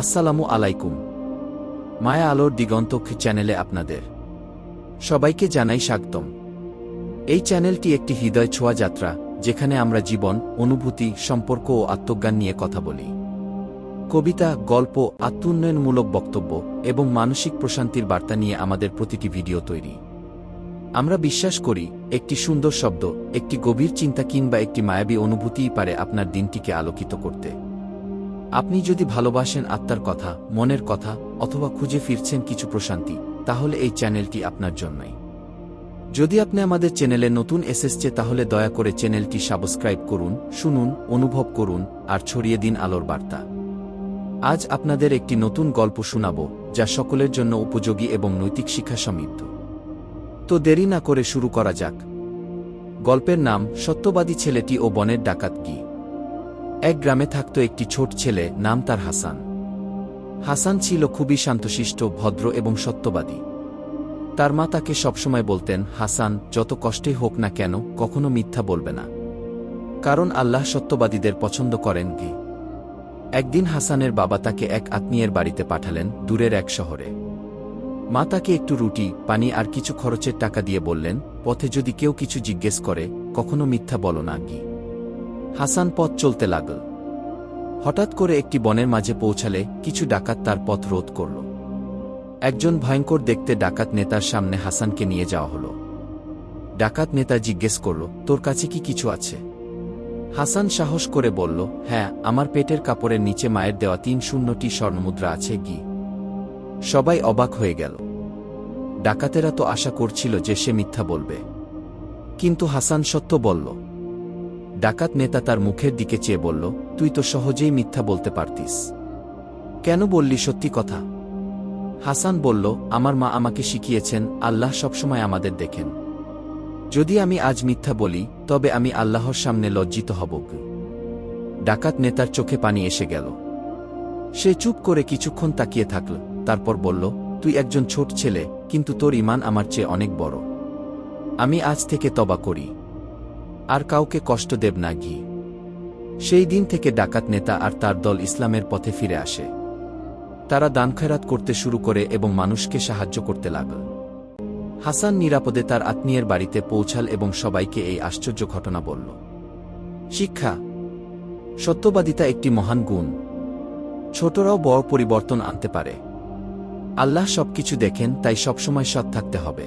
আসসালামু আলাইকুম। মায়া আলোর দিগন্ত চ্যানেলে আপনাদের সবাইকে জানাই স্বাগতম। এই চ্যানেলটি একটি হৃদয় ছোঁয়া যাত্রা, যেখানে আমরা জীবন, অনুভূতি, সম্পর্ক ও আত্মজ্ঞান নিয়ে কথা বলি। কবিতা, গল্প, আত্মোন্নয়নমূলক বক্তব্য এবং মানসিক প্রশান্তির বার্তা নিয়ে আমাদের প্রতিটি ভিডিও তৈরি। আমরা বিশ্বাস করি, একটি সুন্দর শব্দ, একটি গভীর চিন্তা কিংবা একটি মায়াবী অনুভূতিই পারে আপনার দিনটিকে আলোকিত করতে। আপনি যদি ভালোবাসেন আত্মার কথা, মনের কথা, অথবা খুঁজে ফিরছেন কিছু প্রশান্তি, তাহলে এই চ্যানেলটি আপনার জন্যই। যদি আপনি আমাদের চ্যানেলে নতুন এসেসছে তাহলে দয়া করে চ্যানেলটি সাবস্ক্রাইব করুন, শুনুন, অনুভব করুন, আর ছড়িয়ে দিন আলোর বার্তা। আজ আপনাদের একটি নতুন গল্প শোনাব, যা সকলের জন্য উপযোগী এবং নৈতিক শিক্ষা সমৃদ্ধ। তো দেরি না করে শুরু করা যাক। গল্পের নাম, সত্যবাদী ছেলেটি ও বনের ডাকাত কি? এক গ্রামে থাকত একটি ছোট ছেলে, নাম তার হাসান। হাসান ছিল খুবই শান্তশিষ্ট, ভদ্র এবং সত্যবাদী। তার মা তাকে সবসময় বলতেন, হাসান, যত কষ্টেই হোক না কেন, কখনো মিথ্যা বলবে না। কারণ আল্লাহ সত্যবাদীদের পছন্দ করেন কি একদিন হাসানের বাবা তাকে এক আত্মীয়ের বাড়িতে পাঠালেন, দূরের এক শহরে। মা তাকে একটু রুটি, পানি আর কিছু খরচের টাকা দিয়ে বললেন, পথে যদি কেউ কিছু জিজ্ঞেস করে, কখনো মিথ্যা বলো না কি হাসান পথ চলতে লাগল। হঠাৎ করে একটি বনের মাঝে পৌঁছালে কিছু ডাকাত তার পথ রোধ করল। একজন ভয়ঙ্কর দেখতে ডাকাত নেতার সামনে হাসানকে নিয়ে যাওয়া হল। ডাকাত নেতা জিজ্ঞেস করল, তোর কাছে কি কিছু আছে? হাসান সাহস করে বলল হ্যাঁ আমার পেটের কাপড়ের নিচে মায়ের দেওয়া তিন শূন্যটি স্বর্ণমুদ্রা আছে কি সবাই অবাক হয়ে গেল। ডাকাতেরা তো আশা করছিল যে সে মিথ্যা বলবে। কিন্তু হাসান সত্য বলল ডাকাত নেতা তার মুখের দিকে চেয়ে বলল, তুই তো সহজেই মিথ্যা বলতে পারতিস। কেন বললি সত্যি কথা? হাসান বলল, আমার মা আমাকে শিখিয়েছেন, আল্লাহ সবসময় আমাদের দেখেন। যদি আমি আজ মিথ্যা বলি, তবে আমি আল্লাহর সামনে লজ্জিত হব ডাকাত নেতার চোখে পানি এসে গেল। সে চুপ করে কিছুক্ষণ তাকিয়ে থাকল, তারপর বলল, তুই একজন ছোট ছেলে, কিন্তু তোর ইমান আমার চেয়ে অনেক বড়। আমি আজ থেকে তবা করি। আর কাউকে কষ্ট দেব না ঘি সেই দিন থেকে ডাকাত নেতা আর তার দল ইসলামের পথে ফিরে আসে। তারা দান খয়রাত করতে শুরু করে এবং মানুষকে সাহায্য করতে লাগল। হাসান নিরাপদে তার আত্মীয়ের বাড়িতে পৌঁছাল এবং সবাইকে এই আশ্চর্য ঘটনা বলল। শিক্ষা। সত্যবাদিতা একটি মহান গুণ। ছোটরাও বড় পরিবর্তন আনতে পারে। আল্লাহ সবকিছু দেখেন, তাই সবসময় সৎ থাকতে হবে।